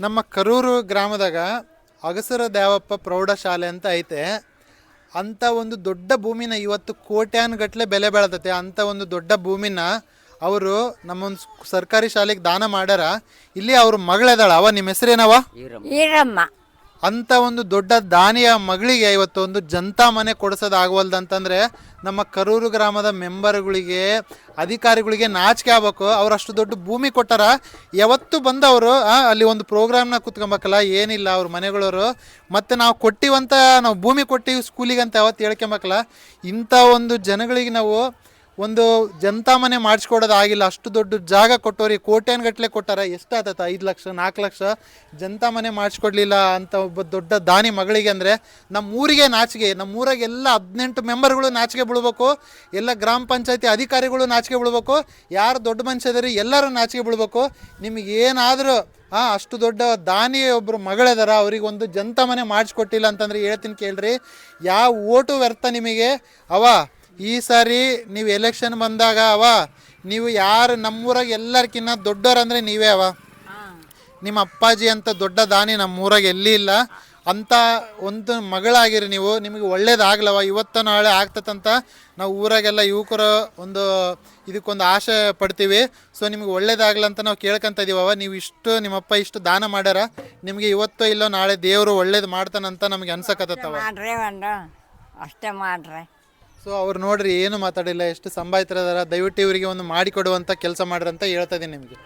ನಮ್ಮ ಕರೂರು ಗ್ರಾಮದಾಗ ಅಗಸರ ದೇವಪ್ಪ ಪ್ರೌಢಶಾಲೆ ಅಂತ ಐತೆ. ಅಂಥ ಒಂದು ದೊಡ್ಡ ಭೂಮಿನ ಇವತ್ತು ಕೋಟ್ಯಾನುಗಟ್ಲೆ ಬೆಲೆ ಬೆಳತೈತೆ ಅಂಥ ಒಂದು ದೊಡ್ಡ ಭೂಮಿನ ಅವರು ನಮ್ಮೊಂದು ಸರ್ಕಾರಿ ಶಾಲೆಗೆ ದಾನ ಮಾಡ್ಯಾರ. ಇಲ್ಲಿ ಅವ್ರ ಮಗಳಿದಾಳ ಅವ ನಿಮ್ಮ ಹೆಸರೇನವ? ಈರಮ್ಮ. ಅಂಥ ಒಂದು ದೊಡ್ಡ ದಾನಿಯ ಮಗಳಿಗೆ ಇವತ್ತು ಒಂದು ಜನತಾ ಮನೆ ಕೊಡಿಸೋದಾಗವಲ್ದಂತಂದ್ರೆ ನಮ್ಮ ಕರೂರು ಗ್ರಾಮದ ಮೆಂಬರ್ಗಳಿಗೆ, ಅಧಿಕಾರಿಗಳಿಗೆ ನಾಚಿಕೆ ಆಗ್ಬೇಕು. ಅವ್ರು ಅಷ್ಟು ದೊಡ್ಡ ಭೂಮಿ ಕೊಟ್ಟಾರ ಯಾವತ್ತು ಬಂದವರು ಅಲ್ಲಿ ಒಂದು ಪ್ರೋಗ್ರಾಮ್ನ ಕುತ್ಕೊಬೇಕಲ್ಲ, ಏನಿಲ್ಲ ಅವ್ರ ಮನೆಗಳವರು. ಮತ್ತು ನಾವು ಕೊಟ್ಟಿವಂತ, ನಾವು ಭೂಮಿ ಕೊಟ್ಟಿವಿ ಸ್ಕೂಲಿಗೆ ಅಂತ ಯಾವತ್ತು ಹೇಳ್ಕೊಬೇಕಲ್ಲ, ಇಂಥ ಒಂದು ಜನಗಳಿಗೆ ನಾವು ಒಂದು ಜನತಾ ಮನೆ ಮಾಡಿಸ್ಕೊಡೋದಾಗಿಲ್ಲ, ಅಷ್ಟು ದೊಡ್ಡ ಜಾಗ ಕೊಟ್ಟವ್ರಿಗೆ ಕೋಟ್ಯಾನ್ಗಟ್ಲೆ ಕೊಟ್ಟಾರ ಎಷ್ಟಾಗತ್ತ ಐದು ಲಕ್ಷ, ನಾಲ್ಕು ಲಕ್ಷ ಜನತಾ ಮನೆ ಮಾಡಿಸ್ಕೊಡ್ಲಿಲ್ಲ ಅಂತ ಒಬ್ಬ ದೊಡ್ಡ ದಾನಿ ಮಗಳಿಗೆ ಅಂದರೆ, ನಮ್ಮ ಊರಿಗೆ ನಾಚಿಗೆ ನಮ್ಮ ಊರಾಗ ಎಲ್ಲ ಹದಿನೆಂಟು ಮೆಂಬರ್ಗಳು ನಾಚಿಕೆ ಬೀಳ್ಬೇಕು, ಎಲ್ಲ ಗ್ರಾಮ ಪಂಚಾಯತಿ ಅಧಿಕಾರಿಗಳು ನಾಚಿಕೆ ಬೀಳ್ಬೇಕು, ಯಾರು ದೊಡ್ಡ ಮನುಷ್ಯದರಿ ಎಲ್ಲರೂ ನಾಚಿಕೆ ಬೀಳ್ಬೇಕು. ನಿಮಗೆ ಏನಾದರೂ, ಹಾಂ, ಅಷ್ಟು ದೊಡ್ಡ ದಾನಿ ಒಬ್ಬರು ಮಗಳಿದಾರ, ಅವ್ರಿಗೆ ಒಂದು ಜನತಾ ಮನೆ ಮಾಡಿಸ್ಕೊಟ್ಟಿಲ್ಲ ಅಂತಂದ್ರೆ ಹೇಳ್ತೀನಿ ಕೇಳ್ರಿ. ಯಾವ ಓಟು ವ್ಯರ್ಥ ನಿಮಗೆ? ಅವ ಈ ಸಾರಿ ನೀವು ಎಲೆಕ್ಷನ್ ಬಂದಾಗ ಅವ ನೀವು ಯಾರು ನಮ್ಮೂರಾಗ ದೊಡ್ಡೋರು ಅಂದರೆ ನೀವೇ ಅವ. ನಿಮ್ಮ ಅಪ್ಪಾಜಿ ಅಂತ ದೊಡ್ಡ ದಾನಿ ನಮ್ಮೂರಾಗ ಎಲ್ಲಿ ಇಲ್ಲ. ಅಂತ ಒಂದು ಮಗಳಾಗಿರಿ ನೀವು ನಿಮಗೆ ಒಳ್ಳೇದಾಗ್ಲವ ಇವತ್ತು ನಾಳೆ ಆಗ್ತದಂತ ನಾವು ಊರಾಗೆಲ್ಲ ಯುವಕರು ಒಂದು ಇದಕ್ಕೊಂದು ಆಶೆ ಪಡ್ತೀವಿ. ಸೊ ನಿಮಗೆ ಒಳ್ಳೇದಾಗ್ಲ ಅಂತ ನಾವು ಕೇಳ್ಕೊಂತ ಇದೀವವ ನೀವು ಇಷ್ಟು ನಿಮ್ಮಪ್ಪ ಇಷ್ಟು ದಾನ ಮಾಡ್ಯಾರ ನಿಮಗೆ ಇವತ್ತು ಇಲ್ಲೋ ನಾಳೆ ದೇವರು ಒಳ್ಳೇದು ಮಾಡ್ತಾನಂತ ನಮಗೆ ಅನ್ಸಕತ್ತವ ಅಷ್ಟೇ ಮಾಡ್ರಿ. ಸೊ ಅವ್ರು ನೋಡ್ರಿ ಏನು ಮಾತಾಡಿಲ್ಲ, ಎಷ್ಟು ಸಂಭಾಯಿತರದಾರ ದಯವಿಟ್ಟು ಇವರಿಗೆ ಒಂದು ಮಾಡಿಕೊಡುವಂಥ ಕೆಲಸ ಮಾಡ್ರಿ ಹೇಳ್ತಾ ಇದ್ದೀನಿ ನಿಮಗೆ.